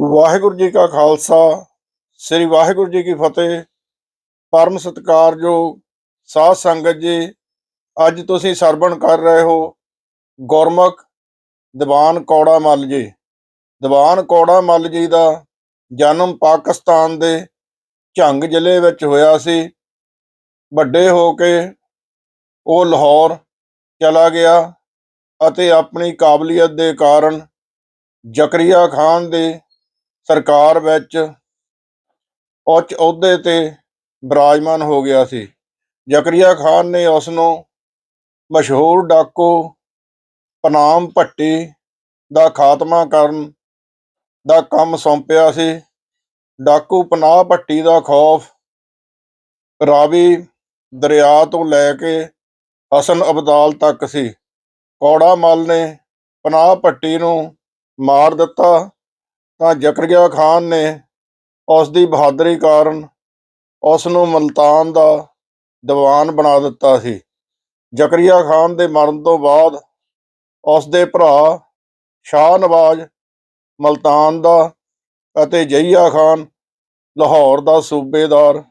ਵਾਹਿਗੁਰੂ ਜੀ ਕਾ ਖਾਲਸਾ, ਸ੍ਰੀ ਵਾਹਿਗੁਰੂ ਜੀ ਕੀ ਫਤਿਹ। ਪਰਮ ਸਤਿਕਾਰਯੋਗ ਸਾਧ ਸੰਗਤ ਜੀ, ਅੱਜ ਤੁਸੀਂ ਸਰਵਣ ਕਰ ਰਹੇ ਹੋ ਗੁਰਮੁਖ ਦੀਵਾਨ ਕੌੜਾ ਮੱਲ ਜੀ। ਦੀਵਾਨ ਕੌੜਾ ਮੱਲ ਜੀ ਦਾ ਜਨਮ ਪਾਕਿਸਤਾਨ ਦੇ ਝੰਗ ਜ਼ਿਲ੍ਹੇ ਵਿੱਚ ਹੋਇਆ ਸੀ। ਵੱਡੇ ਹੋ ਕੇ ਉਹ ਲਾਹੌਰ ਚਲਾ ਗਿਆ ਅਤੇ ਆਪਣੀ ਕਾਬਲੀਅਤ ਦੇ ਕਾਰਨ ਜ਼ਕਰੀਆ ਖਾਨ ਦੇ ਸਰਕਾਰ ਵਿੱਚ ਉੱਚ ਅਹੁਦੇ ਤੇ ਬਿਰਾਜਮਾਨ ਹੋ ਗਿਆ ਸੀ। ਜ਼ਕਰੀਆ ਖਾਨ ਨੇ ਉਸ ਨੂੰ ਮਸ਼ਹੂਰ ਡਾਕੂ ਪਨਾਮ ਭੱਟੀ ਦਾ ਖਾਤਮਾ ਕਰਨ ਦਾ ਕੰਮ ਸੌਂਪਿਆ ਸੀ। ਡਾਕੂ ਪਨਾਹ ਭੱਟੀ ਦਾ ਖੌਫ ਰਾਵੀ ਦਰਿਆ ਤੋਂ ਲੈ ਕੇ ਹਸਨ ਅਬਦਾਲ ਤੱਕ ਸੀ। ਕੌੜਾ ਮਲ ਨੇ ਪਨਾਹ ਭੱਟੀ ਨੂੰ ਮਾਰ ਦਿੱਤਾ। ਤਾਂ ਜ਼ਕਰੀਆ ਖਾਨ ਨੇ ਉਸ ਦੀ ਬਹਾਦਰੀ ਕਾਰਨ ਉਸ ਨੂੰ ਮਲਤਾਨ ਦਾ ਦੀਵਾਨ ਬਣਾ ਦਿੱਤਾ ਸੀ। ਜ਼ਕਰੀਆ ਖਾਨ ਦੇ ਮਰਨ ਤੋਂ ਬਾਅਦ ਉਸ ਦੇ ਭਰਾ ਸ਼ਾਹ ਨਵਾਜ਼ ਮਲਤਾਨ ਦਾ ਅਤੇ ਜਈਆ ਖਾਨ ਲਾਹੌਰ ਦਾ ਸੂਬੇਦਾਰ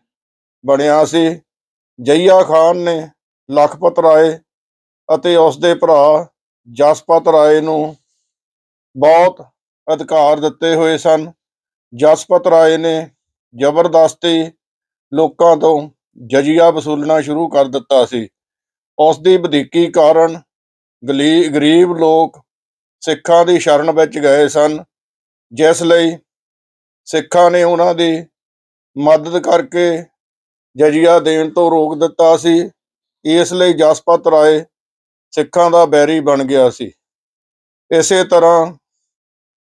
ਬਣਿਆ ਸੀ। ਜਈਆ ਖਾਨ ਨੇ ਲਖਪਤ ਰਾਏ ਅਤੇ ਉਸ ਦੇ ਭਰਾ ਜਸਪਤ ਰਾਏ ਨੂੰ ਬਹੁਤ ਅਧਿਕਾਰ ਦਿੱਤੇ ਹੋਏ ਸਨ। ਜਸਪਤ ਰਾਏ ਨੇ ਜ਼ਬਰਦਸਤੀ ਲੋਕਾਂ ਤੋਂ ਜਜ਼ੀਆ ਵਸੂਲਣਾ ਸ਼ੁਰੂ ਕਰ ਦਿੱਤਾ ਸੀ। ਉਸ ਦੀ ਵਧੀਕੀ ਕਾਰਨ ਗਲੀ, ਗਰੀਬ ਲੋਕ ਸਿੱਖਾਂ ਦੀ ਸ਼ਰਨ ਵਿੱਚ ਗਏ ਸਨ, ਜਿਸ ਲਈ ਸਿੱਖਾਂ ਨੇ ਉਹਨਾਂ ਦੀ ਮਦਦ ਕਰਕੇ ਜਜ਼ੀਆ ਦੇਣ ਤੋਂ ਰੋਕ ਦਿੱਤਾ ਸੀ। ਇਸ ਲਈ ਜਸਪਤ ਰਾਏ ਸਿੱਖਾਂ ਦਾ ਬੈਰੀ ਬਣ ਗਿਆ ਸੀ। ਇਸੇ ਤਰ੍ਹਾਂ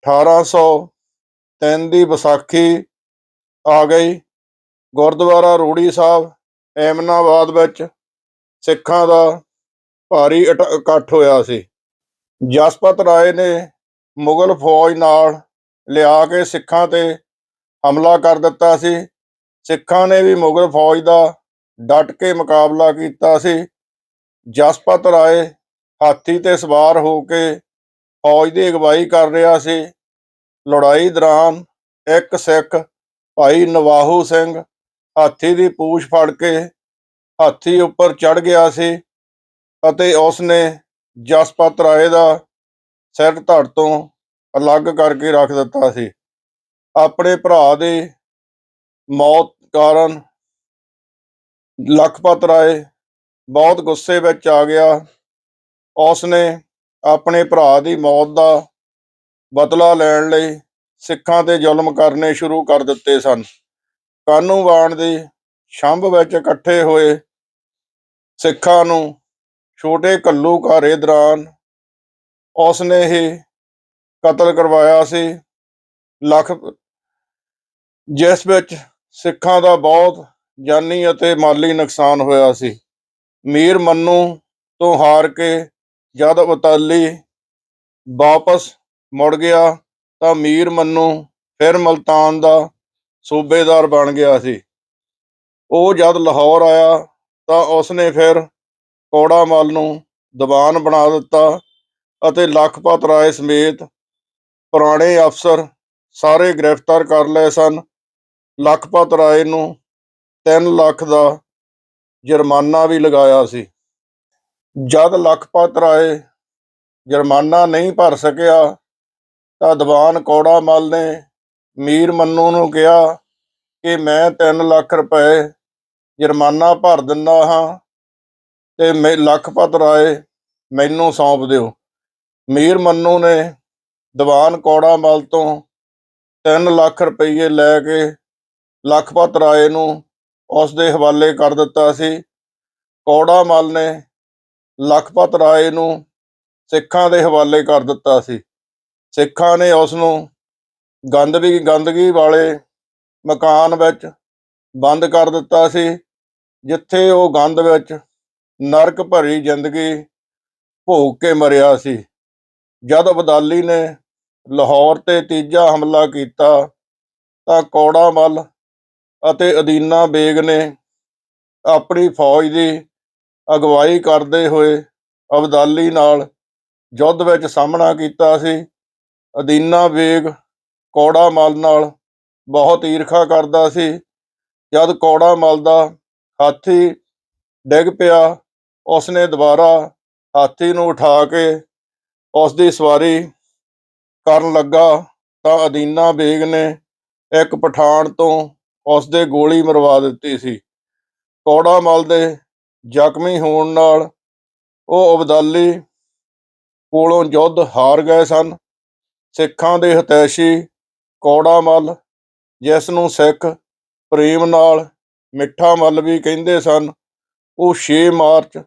1803 ਦੀ ਵਿਸਾਖੀ ਆ ਗਈ। ਗੁਰਦੁਆਰਾ ਰੂੜੀ ਸਾਹਿਬ ਐਮਨਾਬਾਦ ਵਿੱਚ ਸਿੱਖਾਂ ਦਾ ਭਾਰੀ ਇਕੱਠ ਹੋਇਆ ਸੀ। ਜਸਪਤ ਰਾਏ ਨੇ ਮੁਗਲ ਫੌਜ ਨਾਲ ਲਿਆ ਕੇ ਸਿੱਖਾਂ ਤੇ ਹਮਲਾ ਕਰ ਦਿੱਤਾ ਸੀ। ਸਿੱਖਾਂ ਨੇ ਵੀ ਮੁਗਲ ਫੌਜ ਦਾ ਡਟ ਕੇ ਮੁਕਾਬਲਾ ਕੀਤਾ ਸੀ। ਜਸਪਤ ਰਾਏ ਹਾਥੀ ਤੇ ਸਵਾਰ ਹੋ ਕੇ ਫੌਜ ਦੀ ਅਗਵਾਈ ਕਰ ਰਿਹਾ ਸੀ। ਲੜਾਈ ਦੌਰਾਨ ਇੱਕ ਸਿੱਖ ਭਾਈ ਨਵਾਹੂ ਸਿੰਘ ਹਾਥੀ ਦੀ ਪੂਛ ਫੜ ਕੇ ਹਾਥੀ ਉੱਪਰ ਚੜ ਗਿਆ ਸੀ ਅਤੇ ਉਸ ਨੇ ਜਸਪਤ ਰਾਏ ਦਾ ਸਿਰ ਧੜ ਤੋਂ ਅਲੱਗ ਕਰਕੇ ਰੱਖ ਦਿੱਤਾ ਸੀ। ਆਪਣੇ ਭਰਾ ਦੇ ਮੌਤ ਕਾਰਨ ਲਖਪਤ ਰਾਏ ਬਹੁਤ ਗੁੱਸੇ ਵਿੱਚ ਆ ਗਿਆ। ਉਸ ਨੇ ਆਪਣੇ ਭਰਾ ਦੀ ਮੌਤ ਦਾ ਬਦਲਾ ਲੈਣ ਲਈ ਸਿੱਖਾਂ ਤੇ ਜ਼ੁਲਮ ਕਰਨੇ ਸ਼ੁਰੂ ਕਰ ਦਿੱਤੇ ਸਨ। ਕਾਨੂੰਵਾਨ ਦੀ ਛੰਭ ਵਿੱਚ ਇਕੱਠੇ ਹੋਏ ਸਿੱਖਾਂ ਨੂੰ ਛੋਟੇ ਕੱਲੂ ਘਾਰੇ ਦੌਰਾਨ ਉਸ ਨੇ ਹੀ ਕਤਲ ਕਰਵਾਇਆ ਸੀ। ਲੱਖ ਜਿਸ ਵਿੱਚ ਸਿੱਖਾਂ ਦਾ ਬਹੁਤ ਜਾਨੀ ਅਤੇ ਮਾਲੀ ਨੁਕਸਾਨ ਹੋਇਆ ਸੀ। ਮੀਰ ਮੰਨੂ ਤੋਂ ਹਾਰ ਕੇ ਜਦ ਅਬਤਾਲੀ ਵਾਪਸ ਮੁੜ ਗਿਆ ਤਾਂ ਮੀਰ ਮੰਨੂ, ਫਿਰ ਮਲਤਾਨ ਦਾ ਸੂਬੇਦਾਰ ਬਣ ਗਿਆ ਸੀ। ਉਹ ਜਦ ਲਾਹੌਰ ਆਇਆ ਤਾਂ ਉਸਨੇ ਫਿਰ ਕੌੜਾ ਮੱਲ ਨੂੰ ਦੀਵਾਨ ਬਣਾ ਦਿੱਤਾ ਅਤੇ ਲਖਪਤ ਰਾਏ ਸਮੇਤ ਪੁਰਾਣੇ ਅਫਸਰ ਸਾਰੇ ਗ੍ਰਿਫਤਾਰ ਕਰ ਲਏ ਸਨ। ਲਖਪਤ ਰਾਏ ਨੂੰ 3 ਲੱਖ ਦਾ ਜੁਰਮਾਨਾ ਵੀ ਲਗਾਇਆ ਸੀ। ਜਦ ਲੱਖਪਤ ਰਾਏ ਜੁਰਮਾਨਾ ਨਹੀਂ ਭਰ ਸਕਿਆ ਤਾਂ ਦੀਵਾਨ ਕੌੜਾ ਮੱਲ ਨੇ ਮੀਰ ਮੰਨੂ ਨੂੰ ਕਿਹਾ ਕਿ ਮੈਂ 3 ਲੱਖ ਰੁਪਏ ਜੁਰਮਾਨਾ ਭਰ ਦਿੰਦਾ ਹਾਂ ਤੇ ਮੈਂ, ਲੱਖਪਤ ਰਾਏ ਮੈਨੂੰ ਸੌਂਪ ਦਿਓ। ਮੀਰ ਮੰਨੂ ਨੇ ਦੀਵਾਨ ਕੌੜਾ ਮੱਲ ਤੋਂ 3 ਲੱਖ ਰੁਪਏ ਲੈ ਕੇ ਲੱਖਪਤ ਰਾਏ ਨੂੰ ਉਸ ਦੇ ਹਵਾਲੇ ਕਰ ਦਿੱਤਾ ਸੀ। ਕੌੜਾ ਮੱਲ ਨੇ ਲਖਪਤ ਰਾਏ ਨੂੰ ਸਿੱਖਾਂ ਦੇ ਹਵਾਲੇ ਕਰ ਦਿੱਤਾ ਸੀ। ਸਿੱਖਾਂ ਨੇ ਉਸ ਨੂੰ ਗੰਦਗੀ ਗੰਦਗੀ ਵਾਲੇ ਮਕਾਨ ਵਿੱਚ ਬੰਦ ਕਰ ਦਿੱਤਾ ਸੀ, ਜਿੱਥੇ ਉਹ ਗੰਦ ਵਿੱਚ ਨਰਕ ਭਰੀ ਜ਼ਿੰਦਗੀ ਭੋਗ ਕੇ ਮਰਿਆ ਸੀ। ਜਦ ਅਬਦਾਲੀ ਨੇ ਲਾਹੌਰ ਤੇ ਤੀਜਾ ਹਮਲਾ ਕੀਤਾ, ਤਾਂ ਕੌੜਾ ਮੱਲ ਅਤੇ ਅਦੀਨਾ ਬੇਗ ਨੇ ਆਪਣੀ ਫੌਜ ਦੀ ਅਗਵਾਈ ਕਰਦੇ ਹੋਏ ਅਬਦਾਲੀ ਨਾਲ ਯੁੱਧ ਵਿੱਚ ਸਾਹਮਣਾ ਕੀਤਾ ਸੀ। ਅਦੀਨਾ ਬੇਗ ਕੌੜਾ ਮਲ ਨਾਲ ਬਹੁਤ ਈਰਖਾ ਕਰਦਾ ਸੀ। ਜਦ ਕੌੜਾ ਮਲ ਦਾ ਹਾਥੀ ਡਿੱਗ ਪਿਆ, ਉਸਨੇ ਦੁਬਾਰਾ ਹਾਥੀ ਨੂੰ ਉਠਾ ਕੇ ਉਸ ਦੀ ਸਵਾਰੀ ਕਰਨ ਲੱਗਾ ਤਾਂ ਅਦੀਨਾ ਬੇਗ ਨੇ ਇੱਕ ਪਠਾਨ ਤੋਂ ਉਸ ਦੇ ਗੋਲੀ ਮਰਵਾ ਦਿੱਤੀ ਸੀ। ਕੌੜਾ ਮਲ ਦੇ ਜ਼ਖਮੀ ਹੋਣ ਨਾਲ ਉਹ ਅਬਦਾਲੀ ਕੋਲੋਂ ਯੁੱਧ ਹਾਰ ਗਏ ਸਨ। ਸਿੱਖਾਂ ਦੇ ਹਤੈਸ਼ੀ ਕੌੜਾ ਮੱਲ, ਜਿਸ ਨੂੰ ਸਿੱਖ ਪ੍ਰੇਮ ਨਾਲ ਮਿੱਠਾ ਮੱਲ ਵੀ ਕਹਿੰਦੇ ਸਨ, ਉਹ 6 ਮਾਰਚ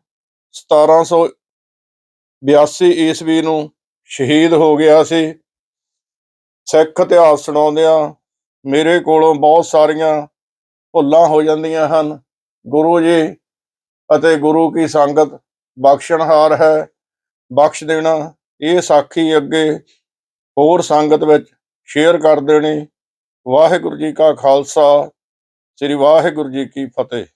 1782 ਈਸਵੀ ਨੂੰ ਸ਼ਹੀਦ ਹੋ ਗਿਆ ਸੀ। ਸਿੱਖ ਇਤਿਹਾਸ ਸੁਣਾਉਂਦਿਆਂ ਮੇਰੇ ਕੋਲੋਂ ਬਹੁਤ ਸਾਰੀਆਂ ਭੁੱਲਾਂ ਹੋ ਜਾਂਦੀਆਂ ਹਨ। ਗੁਰੂ ਜੀ ਅਤੇ ਗੁਰੂ ਕੀ ਸੰਗਤ ਬਖਸ਼ਣਹਾਰ ਹੈ। ਬਖਸ਼ ਦੇਣਾ ਇਹ ਸਾਖੀ ਅੱਗੇ ਹੋਰ ਸੰਗਤ ਵਿੱਚ ਸ਼ੇਅਰ ਕਰ ਦੇਣੀ। ਵਾਹਿਗੁਰੂ ਜੀ ਕਾ ਖਾਲਸਾ, ਸ੍ਰੀ ਵਾਹਿਗੁਰੂ ਜੀ ਕੀ ਫਤਿਹ।